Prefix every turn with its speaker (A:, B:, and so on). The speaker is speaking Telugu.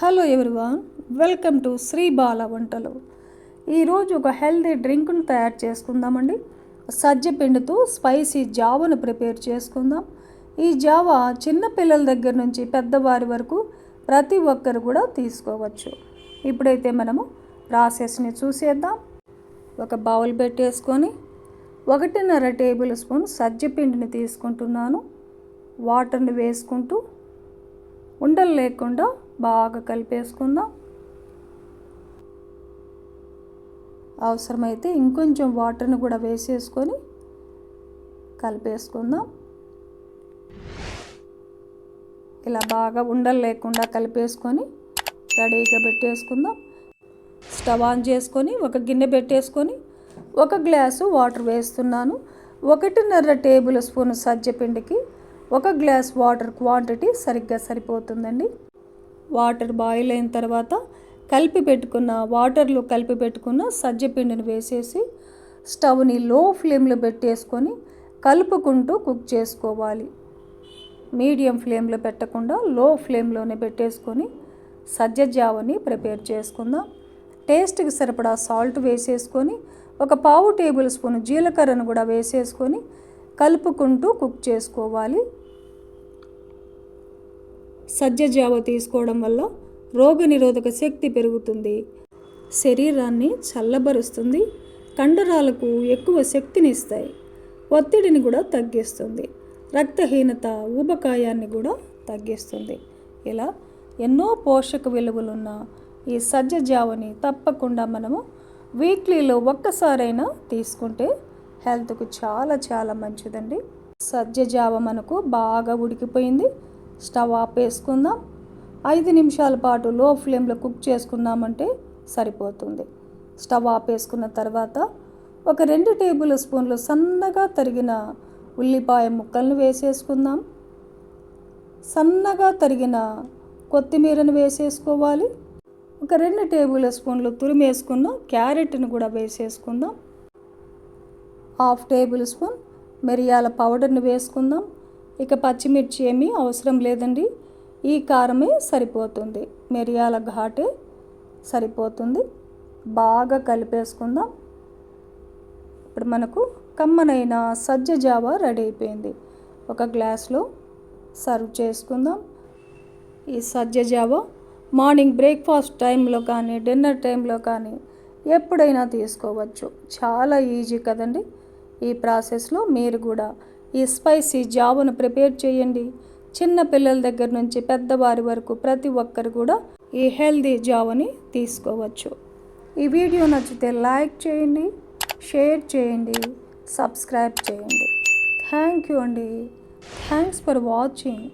A: hello everyone welcome to Sri Bala వంటలు ఈరోజు ఒక హెల్దీ డ్రింక్ను తయారు చేసుకుందామండి సజ్జ పిండితో స్పైసీ జావను ప్రిపేర్ చేసుకుందాం ఈ జావా చిన్న పిల్లల దగ్గర నుంచి పెద్దవారి వరకు ప్రతి ఒక్కరు కూడా తీసుకోవచ్చు ఇప్పుడైతే మనము ప్రాసెస్ని చూసేద్దాం ఒక బౌల్ పెట్టేసుకొని ఒకటిన్నర టేబుల్ స్పూన్ సజ్జపిండిని తీసుకుంటున్నాను వాటర్ని వేసుకుంటూ ఉండలు లేకుండా బాగా కలిపేసుకుందాం అవసరమైతే ఇంకొంచెం వాటర్ని కూడా వేసేసుకొని కలిపేసుకుందాం ఇలా బాగా ఉండలు లేకుండా కలిపేసుకొని రెడీగా పెట్టేసుకుందాం స్టవ్ ఆన్ చేసుకొని ఒక గిన్నె పెట్టేసుకొని ఒక గ్లాసు వాటర్ వేస్తున్నాను ఒకటిన్నర టేబుల్ స్పూన్ సజ్జ పిండికి ఒక గ్లాస్ వాటర్ క్వాంటిటీ సరిగ్గా సరిపోతుందండి వాటర్ బాయిల్ అయిన తర్వాత కలిపి పెట్టుకున్న వాటర్లో కలిపి పెట్టుకున్న సజ్జ పిండిని వేసేసి స్టవ్ని లో ఫ్లేమ్లో పెట్టేసుకొని కలుపుకుంటూ కుక్ చేసుకోవాలి మీడియం ఫ్లేమ్లో పెట్టకుండా లో ఫ్లేమ్లోనే పెట్టేసుకొని సజ్జ జావని ప్రిపేర్ చేసుకుందాం టేస్ట్కి సరిపడా సాల్ట్ వేసేసుకొని ఒక పావు టేబుల్ స్పూన్ జీలకర్రను కూడా వేసేసుకొని కలుపుకుంటూ కుక్ చేసుకోవాలి సజ్జ జావ తీసుకోవడం వల్ల రోగనిరోధక శక్తి పెరుగుతుంది శరీరాన్ని చల్లబరుస్తుంది కండరాలకు ఎక్కువ శక్తినిస్తాయి ఒత్తిడిని కూడా తగ్గిస్తుంది రక్తహీనత ఊబకాయాన్ని కూడా తగ్గిస్తుంది ఇలా ఎన్నో పోషక విలువలున్న ఈ సజ్జ జావని తప్పకుండా మనము వీక్లీలో ఒక్కసారైనా తీసుకుంటే హెల్త్కు చాలా చాలా మంచిదండి సజ్జ జావ మనకు బాగా ఉడికిపోయింది స్టవ్ ఆఫ్ వేసుకుందాం ఐదు నిమిషాల పాటు లో ఫ్లేమ్లో కుక్ చేసుకున్నామంటే సరిపోతుంది స్టవ్ ఆఫ్ వేసుకున్న తర్వాత ఒక రెండు టేబుల్ స్పూన్లు సన్నగా తరిగిన ఉల్లిపాయ ముక్కలను వేసేసుకుందాం సన్నగా తరిగిన కొత్తిమీరను వేసేసుకోవాలి ఒక రెండు టేబుల్ స్పూన్లు తురిమేసుకున్న క్యారెట్ను కూడా వేసేసుకుందాం హాఫ్ టేబుల్ స్పూన్ మిరియాల పౌడర్ని వేసుకుందాం ఇక పచ్చిమిర్చి ఏమీ అవసరం లేదండి ఈ కారమే సరిపోతుంది మిరియాల ఘాటే సరిపోతుంది బాగా కలిపేసుకుందాం ఇప్పుడు మనకు కమ్మనైన సజ్జ జావా రెడీ అయిపోయింది ఒక గ్లాస్లో సర్వ్ చేసుకుందాం ఈ సజ్జ జావా మార్నింగ్ బ్రేక్ఫాస్ట్ టైంలో కానీ డిన్నర్ టైంలో కానీ ఎప్పుడైనా తీసుకోవచ్చు చాలా ఈజీ కదండి ఈ ప్రాసెస్లో మీరు కూడా ఈ స్పైసీ జాబును ప్రిపేర్ చేయండి చిన్న పిల్లల దగ్గర నుంచి పెద్దవారి వరకు ప్రతి ఒక్కరు కూడా ఈ హెల్దీ జాబుని తీసుకోవచ్చు ఈ వీడియో నచ్చితే లైక్ చేయండి షేర్ చేయండి సబ్స్క్రైబ్ చేయండి థ్యాంక్ యూ అండి థ్యాంక్స్ ఫర్ వాచింగ్